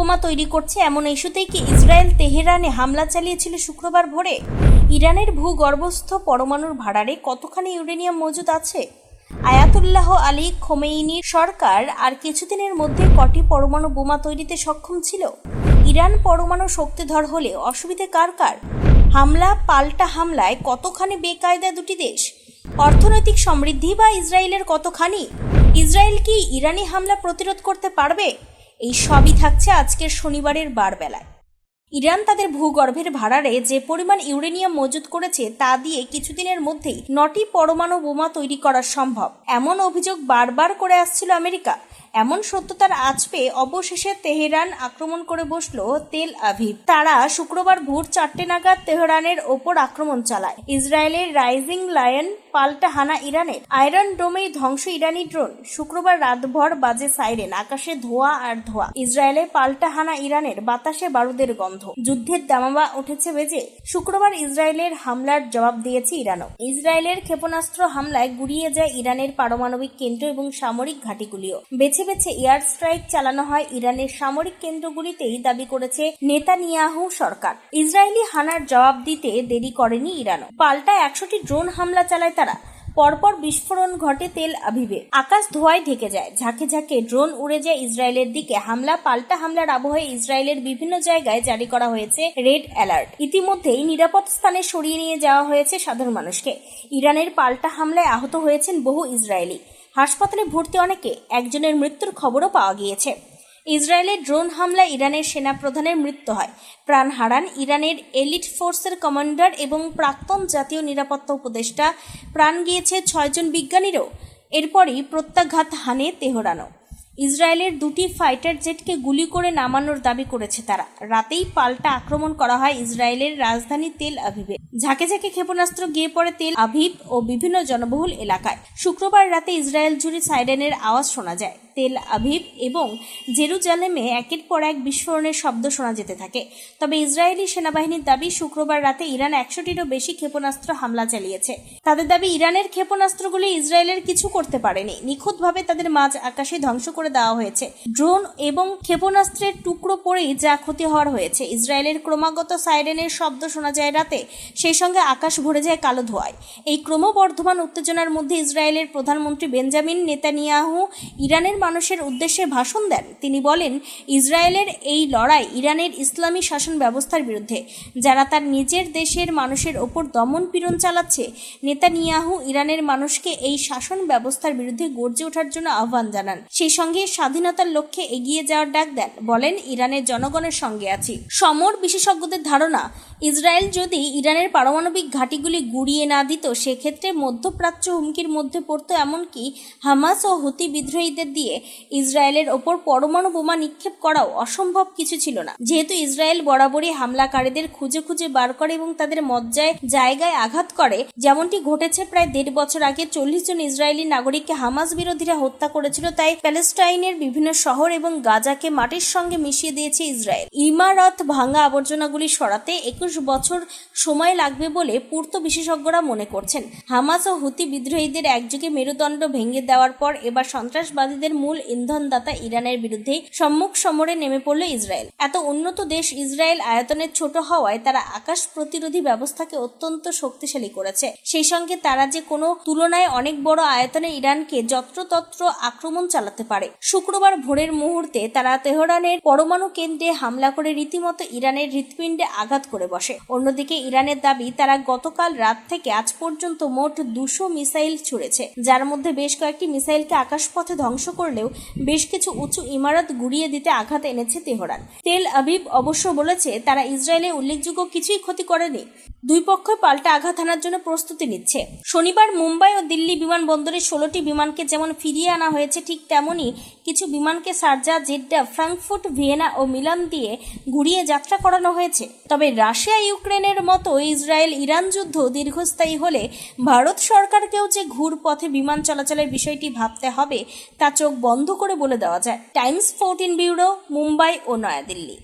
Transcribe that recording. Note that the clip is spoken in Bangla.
বোমা তৈরি করছে এমন ইস্যুতেই কি ইসরায়েল তেহরানে হামলা চালিয়েছিল শুক্রবার ভোরে? ইরানের ভূগর্ভস্থ পরমাণুর ভাড়ারে কতখানি ইউরেনিয়াম মজুদ আছে? আয়াতুল্লাহ আলী খোমেইনির সরকার আর কিছুদিনের মধ্যে কটি পরমাণু বোমা তৈরিতে সক্ষম ছিল? ইরান পরমাণু শক্তিধর হলে অসুবিধে কার কার? হামলা, পাল্টা হামলায় কতখানি বেকায়দা দুটি দেশ? অর্থনৈতিক সমৃদ্ধি বা ইসরায়েলের কতখানি? ইসরায়েল কি ইরানি হামলা প্রতিরোধ করতে পারবে? এই সবই থাকছে আজকের শনিবারের বারবেলায়। ইরান তাদের ভূগর্ভের ভাড়ারে যে পরিমাণ ইউরেনিয়াম মজুত করেছে তা দিয়ে কিছুদিনের মধ্যেই নটি পরমাণু বোমা তৈরি করা সম্ভব। এমন অভিযোগ বারবার করে আসছিল আমেরিকা। এমন সত্যতার আজ পেয়ে অবশেষে তেহরান আক্রমণ করে বসল তেল আভিভ। তারা শুক্রবার ভোর চারটে নাগাদ তেহরানের ওপর আক্রমণ চালায়। ইসরায়েলের রাইজিং লায়ন পাল্টা হানা ইরানের। আয়রন ডোমেই ধ্বংস ইরানি ড্রোন। শুক্রবার রাতভর বাজে সাইরেন, আকাশে ধোঁয়া আর ধোঁয়া। ইসরায়েলের পাল্টা হানা ইরানের বাতাসে বারুদের গন্ধ। যুদ্ধের দামাবা উঠেছে বেজে। শুক্রবার ইসরায়েলের হামলার জবাব দিয়েছে ইরানও। ইসরায়েলের ক্ষেপণাস্ত্র হামলায় গুড়িয়ে যায় ইরানের পারমাণবিক কেন্দ্র এবং সামরিক ঘাঁটিগুলিও। বেছে বেছে বেছে এয়ার স্ট্রাইক চালানো হয় ইরানের সামরিক কেন্দ্রগুলিতেই দাবি করেছে নেতানিয়াহু সরকার। ইসরায়েলি হানার জবাব দিতে দেরি করেনি ইরানও। পাল্টা একশোটি ড্রোন হামলা চালায় তারা। পরপর বিস্ফোরণ ঘটে তেল আভিভে। আকাশ ধোঁয়ায় ঢেকে যায়। ঝাঁকে ঝাঁকে ড্রোন উড়ে যায় ইসরায়েলের দিকে। হামলা, পাল্টা হামলার আবহে ইসরায়েলের বিভিন্ন জায়গায় জারি করা হয়েছে রেড অ্যালার্ট। ইতিমধ্যেই নিরাপদ স্থানে সরিয়ে নিয়ে যাওয়া হয়েছে সাধারণ মানুষকে। ইরানের পাল্টা হামলায় আহত হয়েছেন বহু ইসরায়েলি। হাসপাতালে ভর্তি অনেকে একজনের মৃত্যুর খবরও পাওয়া গিয়েছে। ইসরায়েলের ড্রোন হামলা ইরানের সেনা প্রধানের মৃত্যু হয়। প্রাণ হারান ইরানের এলিট ফোর্সের কমান্ডার এবং প্রাক্তন জাতীয় নিরাপত্তা উপদেষ্টা। প্রাণ গিয়েছে ছয়জন বিজ্ঞানীরও। এরপরই প্রত্যাঘাত হানে তেহরানও। ইসরায়েলের দুটি ফাইটার জেটকে গুলি করে নামানোর দাবি করেছে তারা। রাতেই পাল্টা আক্রমণ করা হয় ইসরায়েলের রাজধানী তেল আভিভে। ঝাঁকে ঝাঁকে ক্ষেপণাস্ত্র গিয়ে পড়ে তেল আভিভ ও বিভিন্ন জনবহুল এলাকায়। শুক্রবার রাতে ইসরায়েল জুড়ে সাইরেনের আওয়াজ শোনা যায়। তেল আভিভ এবং জেরুজালেমে একের পর এক বিস্ফোরণের শব্দ শোনা যেতে থাকে। তবে ইসরায়েলি সেনাবাহিনীর দাবি, শুক্রবার রাতে ইরান একশোটিরও বেশি ক্ষেপণাস্ত্র হামলা চালিয়েছে। তাদের দাবি, ইরানের ক্ষেপণাস্ত্রগুলি ইসরায়েলের কিছু করতে পারেনি। নিখুঁতভাবে তাদের মাঝ আকাশে ধ্বংস করে দেওয়া হয়েছে। ড্রোন এবং ক্ষেপণাস্ত্রের টুকরো পড়েই যা ক্ষতি হওয়ার হয়েছে। ইসরায়েলের ক্রমাগত সাইরেনের শব্দ শোনা যায় রাতে, সেই সঙ্গে আকাশ ভরে যায় কালো ধোঁয়ায়। এই ক্রমবর্ধমান উত্তেজনার মধ্যে ইসরায়েলের প্রধানমন্ত্রী বেঞ্জামিন নেতানিয়াহু ইরানের মানুষের উদ্দেশ্যে ভাষণ দেন। তিনি বলেন, ইসরায়েলের এই লড়াই ইরানের ইসলামী শাসন ব্যবস্থার বিরুদ্ধে। যারা তার নিজের দেশের মানুষের ওপর দমন পীড়ন চালাচ্ছে, নেতানিয়াহু ইরানের মানুষকে এই শাসন ব্যবস্থার বিরুদ্ধে গর্জে ওঠার জন্য আহ্বান জানান। সেই সঙ্গে স্বাধীনতার লক্ষ্যে এগিয়ে যাওয়ার ডাক দেন। বলেন ইরানের জনগণের সঙ্গে আছি। সমর বিশেষজ্ঞদের ধারণা, ইসরায়েল যদি ইরানের পারমাণবিক ঘাঁটিগুলি গুড়িয়ে না দিত, সেক্ষেত্রে মধ্যপ্রাচ্য হুমকির মধ্যে পড়তো এমনকি হামাস ও হুতি বিদ্রোহীদের দিয়ে। ইসরায়েলের ওপর পরমাণু বোমা নিক্ষেপ করাও অসম্ভব কিছু ছিল না। যেহেতু ইসরায়েল বরাবরই হামলাকারীদের খুঁজে খুঁজে বার করে এবং তাদের মজ্জায় জায়গায় আঘাত করে, যেমনটি ঘটেছে প্রায় দেড় বছর আগে চল্লিশ জন ইসরায়েলি নাগরিককে হামাস বিরোধীরা হত্যা করেছিল, তাই প্যালেস্টাইনের বিভিন্ন শহর এবং গাজাকে মাটির সঙ্গে মিশিয়ে দিয়েছে ইসরায়েল। ইমারত ভাঙা আবর্জনাগুলি সরাতে একুশ বছর সময় লাগবে বলে পূর্ত বিশেষজ্ঞরা মনে করছেন। হামাস ও হুতি বিদ্রোহীদের একযোগে মেরুদণ্ড ভেঙে দেওয়ার পর এবার সন্ত্রাসবাদীদের মূল ইন্ধনদাতা ইরানের বিরুদ্ধে সম্মুখ সমরে নেমে পড়ল ইসরায়েল। এত উন্নত দেশ ইসরায়েল আয়তনের ছোট হওয়ায় তারা আকাশ প্রতিরোধী ব্যবস্থাকে অত্যন্ত শক্তিশালী করেছে। সেই সঙ্গে তারা যে কোনো তুলনায় অনেক বড় আয়তনে ইরানকে যত্রতত্র আক্রমণ চালাতে পারে। শুক্রবার ভোরের মুহূর্তে তারা তেহরানের পরমাণু কেন্দ্রে হামলা করে রীতিমতো ইরানের হৃৎপিণ্ডে আঘাত করে বসে। অন্যদিকে ইরানের দাবি, তারা গতকাল রাত থেকে আজ পর্যন্ত মোট দুশো মিসাইল ছুড়েছে, যার মধ্যে বেশ কয়েকটি মিসাইলকে আকাশপথে ধ্বংস করলেও বেশ কিছু উঁচু ইমারত গুড়িয়ে দিতে আঘাত এনেছে তেহরান। তেল আবিব অবশ্য বলেছে, তারা ইসরায়েলে উল্লেখযোগ্য কিছুই ক্ষতি করেনি। দুই পক্ষ পাল্টা আঘাত হানার জন্য প্রস্তুতি নিচ্ছে। শনিবার মুম্বাই ও দিল্লি বিমানবন্দরে ষোলোটি বিমানকে যেমন ফিরিয়ে আনা হয়েছে, ঠিক তেমনই কিছু বিমানকে সার্জা, জেড্ডা, ফ্রাঙ্কফুট, ভিয়েনা ও মিলান দিয়ে ঘুরিয়ে যাত্রা করানো হয়েছে। তবে রাশিয়া, ইউক্রেনের মতো ইসরায়েল ইরান যুদ্ধ দীর্ঘস্থায়ী হলে ভারত সরকারকেও যে ঘুর পথে বিমান চলাচলের বিষয়টি ভাবতে হবে, তা চোখ বন্ধ করে বলে দেওয়া যায়। টাইমস ফোরটিন ব্যুরো মুম্বাই ও নয়াদিল্লি।